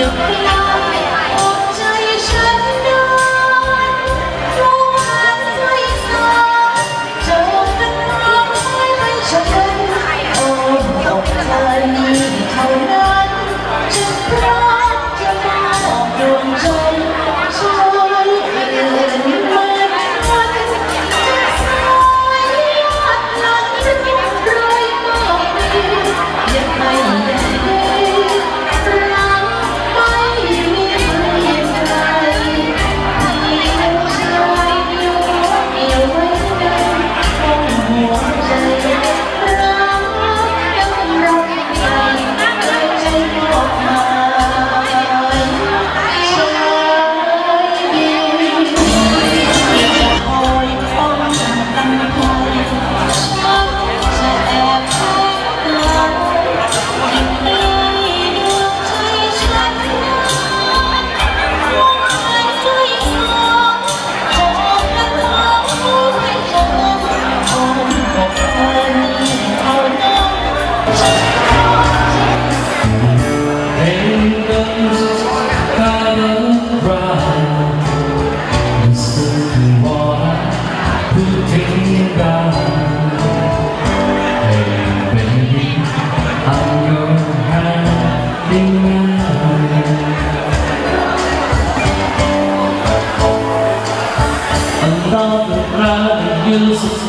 you.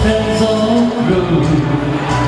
hands on the road.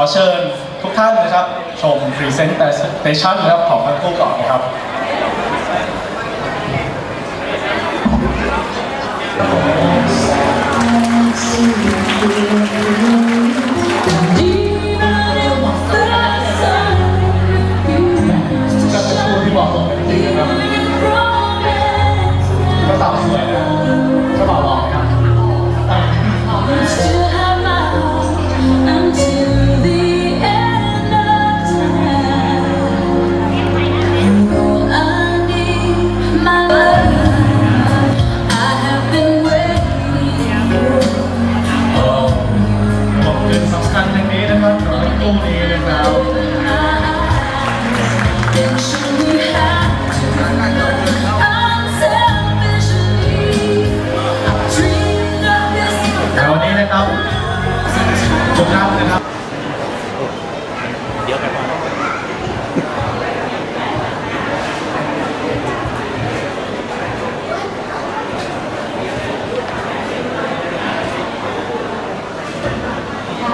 อเชิญทุกท่านนะครับ ชม Presentation นะครับของทั้งคู่ก่อนนะครับ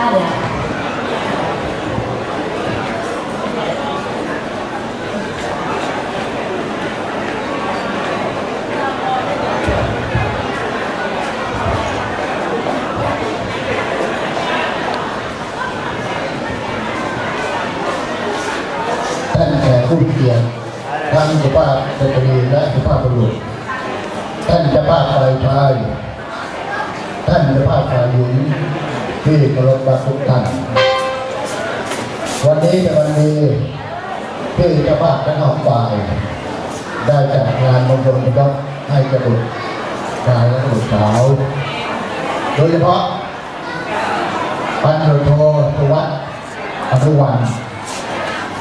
ท่านแขกผู้เกียรติทั้งสุภาพสตรีและสุภาพบุรุษ ท่านจ้าภาพฝ่ายชาย ท่านจ้าภาพฝ่ายหญิง ที่เคารพรักทุกท่าน วันนี้เป็นวันดีที่เจ้าภาพทั้งสองฝ่าย ได้จัดงานมงคลยกให้กระบุตรชายและกระบุตรสาว โดยเฉพาะพันตำรวจโทสุวัฒน์อนุวัน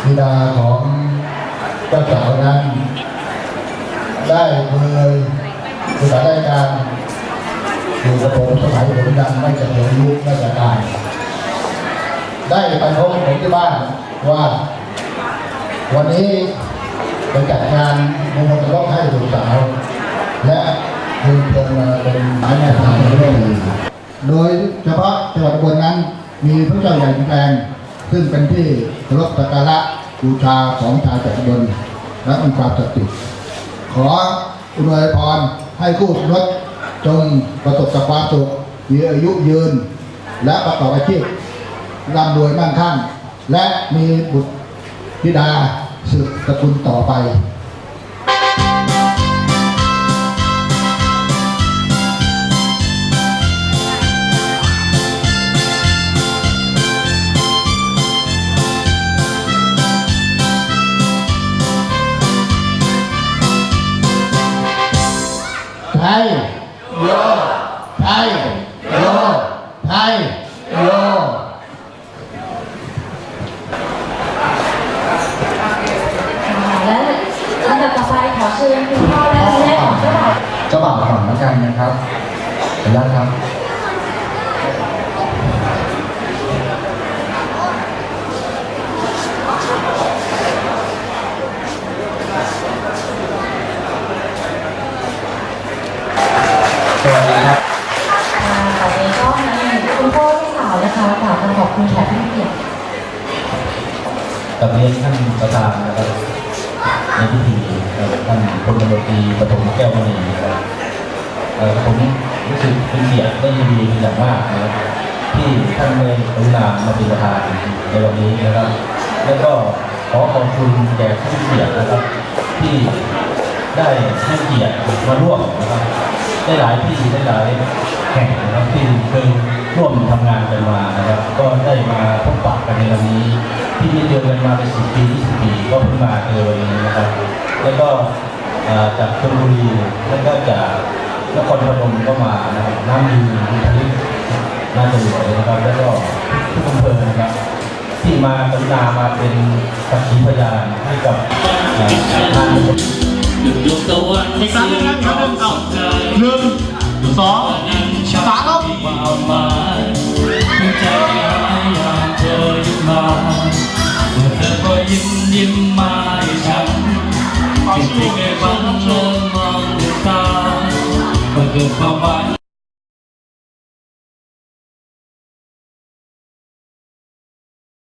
บิดาของเจ้าสาวนั้น ได้เคยศึกษาราชการ อยู่กับผมสมัยผมยังไม่จะเรียนรู้ราชการได้ไปพบผมที่บ้านว่า วันนี้ไปจัดงานมงคลรอบให้ลูกสาวและคือเพิ่งมาเป็นหมายแม่ทางเรื่องนี้โดยเฉพาะจังหวัดบลนั้นมีพระเจ้าใหญ่แปลงซึ่งเป็นที่รพสักการะบูชาของชาวจังหวัดบลและมีความศักดิ์สิทธิ์ขออวยพรให้คู่รส จงประสบกับความสุขมีอายุยืน และประกอบอาชีพร่ำรวยมั่งคั่ง และมีบุตรธิดาสืบสกุลต่อไปไทย โยไทยโยไทยโยและลำดับต่อไปขอเชิญคุณพ่อและคุณแม่ของเจ้าบ่าวเจ้าบ่าวก่อนแล้วกันนะครับขออนุญาตครับ สวัสดีครับค่ะต่อไปก็ให้คุณพ่อเจ้าสาวนะคะกล่าวคำขอบคุณแขกผู้มีเกียรติกับเรียนท่านประธานนะครับในพิธีเอ่อท่านพลตำรวจตรีปฐมแก้วมณีนะครับเอ่อผมรู้สึกเป็นเกียรติได้ยินดีเป็นอย่างมากนะครับที่ท่านได้กรุณามาเป็นประธานในวันนี้นะครับ แล้วก็ขอขอบคุณแขกผู้มีเกียรตินะครับที่ได้ให้เกียรติมาร่วมนะครับ ได้หลายที่ได้หลายแห่งนะครับที่เคยร่วมทำงานกันมานะครับ ก็ได้มาพบปะกันในวันนี้ ที่ไม่เจอกันมาเป็นสิบปียี่สิบปีก็เพิ่งมาเจอวันนี้นะครับ แล้วก็จากชลบุรีแล้วก็จากนครพนมก็มานะครับน้ำดีบุคลิกน่าจะเหลือนะครับ แล้วก็ทุกอำเภอนะครับ ที่มากรุณามาเป็นสักขีพยานให้กับเอ่องาน หนึ่งดวงตะวันอีกครั้งหนึงนะอีกครั้งหนึงเอาหนึ่งสองสามครับ